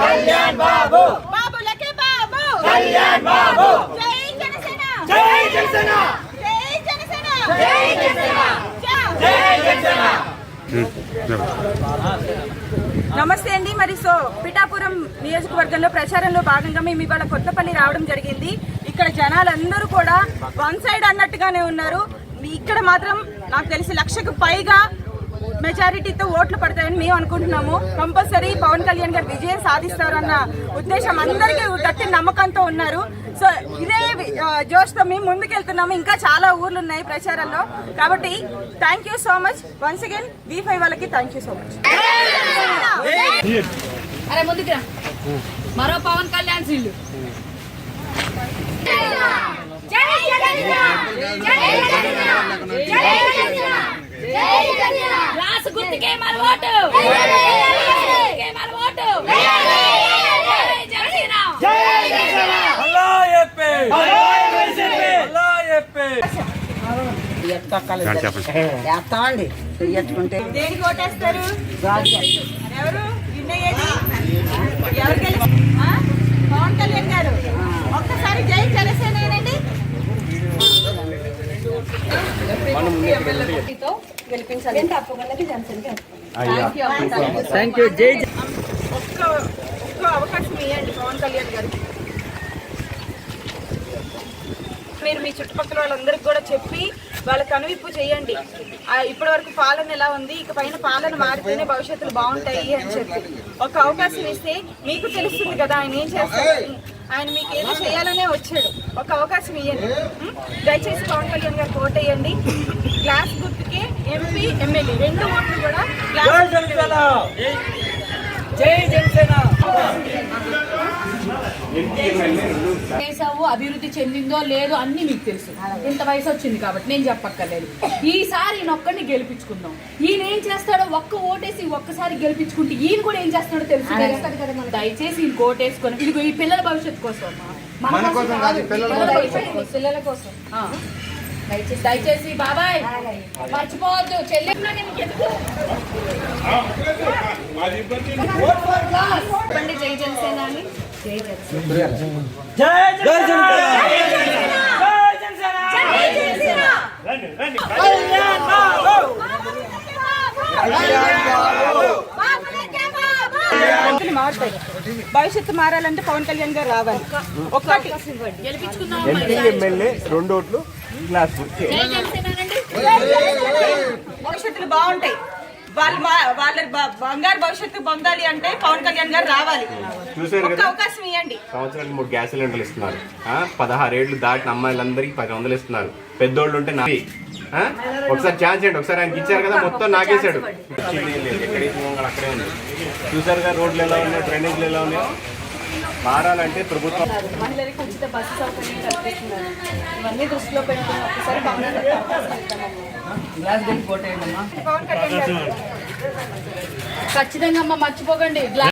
కళ్యాణ్ బాబు. బాబులకే బాబు. కళ్యాణ్ బాబు. జై జనసేన. జై జనసేన. జై జనసేన. జై జనసేన. జై జనసేన. నమస్తే అండి. మరి సో పిఠాపురం నియోజకవర్గంలో ప్రచారంలో భాగంగా మేము ఇవాళ కొత్తపల్లి రావడం జరిగింది. ఇక్కడ జనాలందరూ కూడా వన్ సైడ్ అన్నట్టుగానే ఉన్నారు. ఇక్కడ మాత్రం నాకు తెలిసి లక్షకు పైగా మెజారిటీతో ఓట్లు పడతాయని మేము అనుకుంటున్నాము కంపల్సరీ పవన్ కళ్యాణ్ గారు విజయం సాధిస్తారన్న ఉద్దేశం అందరికీ గట్టి నమ్మకంతో ఉన్నారు సో ఇదే జోష్తో మేము ముందుకెళ్తున్నాము ఇంకా చాలా ఊర్లు ఉన్నాయి ప్రచారంలో కాబట్టి thank you so much once again B five వాళ్ళకి థ్యాంక్ యూ సో మచ్ అరే ముందుకు రా మరో పవన్ కళ్యాణ్ సీళ్ళు గ్లాసు గుర్తుకే మన ఓటు గుర్తుకే మన ఓటు చెయ్యట్టుకుంటే దేనికి ఓటేస్తారు ఎవరు ఎవరు? పవన్ కళ్యాణ్ గారు ఒక్కసారి జై జనసేనండి గెలిపించాలి. తప్పకుండా జనసేన థ్యాంక్ యూ జై ఒక్క ఒక్క అవకాశం ఇవ్వండి పవన్ కళ్యాణ్ గారికి మీరు మీ చుట్టుపక్కల వాళ్ళందరికీ కూడా చెప్పి వాళ్ళ కనువిప్పు చేయండి. ఇప్పటి వరకు పాలన ఎలా ఉంది? ఇక పైన పాలన మారితేనే భవిష్యత్తులో బాగుంటాయి అని చెప్పి. ఒక అవకాశం ఇస్తే మీకు తెలుస్తుంది కదా ఆయన ఏం చేస్తారు ఆయన మీకు ఏదో చేయాలనే వచ్చాడు. ఒక అవకాశం ఇవ్వండి? దయచేసి పవన్ కళ్యాణ్ గారికి ఓటేయండి గ్లాస్ గుర్తుకే ఎంపీ ఎమ్మెల్యే. రెండు ఓట్లు కూడా గ్లాస్ జై జనసేన! చేసావు అభివృద్ధి చెందిందో లేదో అన్ని మీకు తెలుసు. ఇంత వయసు వచ్చింది కాబట్టి నేను చెప్పక్కర్లేదు. ఈసారి ఈయన ఒక్కడిని గెలిపించుకుందాం. ఈయన ఏం చేస్తాడో ఒక్క ఓటేసి ఒక్కసారి గెలిపించుకుంటే ఈయన కూడా ఏం చేస్తాడో తెలుసు కదా. దయచేసి ఈయన ఓటేసుకొని ఇదిగో ఈ పిల్లల భవిష్యత్తు కోసం. మన కోసం కాదు, పిల్లల భవిష్యత్తు కోసం. పిల్లల కోసం. ఆ. దయచేసి దయచేసి బాబాయ్. మర్చిపోవద్దు చెల్లి. మారుతాయి భవిష్యత్తు మారాలంటే పవన్ కళ్యాణ్ గారు రావాలి. ఎంపీ ఎమ్మెల్యే రెండు ఓట్లు భవిష్యత్తులు బాగుంటాయి. వాళ్ళు మా- వాళ్ళ బంగారు భవిష్యత్తు పొందాలి అంటే పవన్ కళ్యాణ్ గారు రావాలి. ఒక్క కదా? అవకాశం ఇవ్వండి సంవత్సరానికి మూడు గ్యాస్ సిలిండర్లు ఇస్తున్నారు. ఆ, పదహారేళ్ళు దాటిన అమ్మాయిలందరికీ పది వందలు ఇస్తున్నారు. పెద్దోళ్ళు ఉంటే నా ఆ? ఒకసారి ఛాన్స్ చేయండి ఒకసారి ఆయనకి ఇచ్చారు కదా మొత్తం నాకేశాడు. అక్కడే ఉంది చూసారు కదా రోడ్లు ఎలా ఉన్నాయి డ్రైనేజ్లు ఎలా ఉన్నాయి. మారాలంటే ప్రభుత్వం మహిళలకు ఉచిత బస్సు సౌకర్యం కల్పిస్తున్నారు. ఇవన్నీ దృష్టిలో పెట్టుకుని ఒకసారి పవన్ పవన్ కళ్యాణ్ గారు ఖచ్చితంగా అమ్మ మర్చిపోకండి.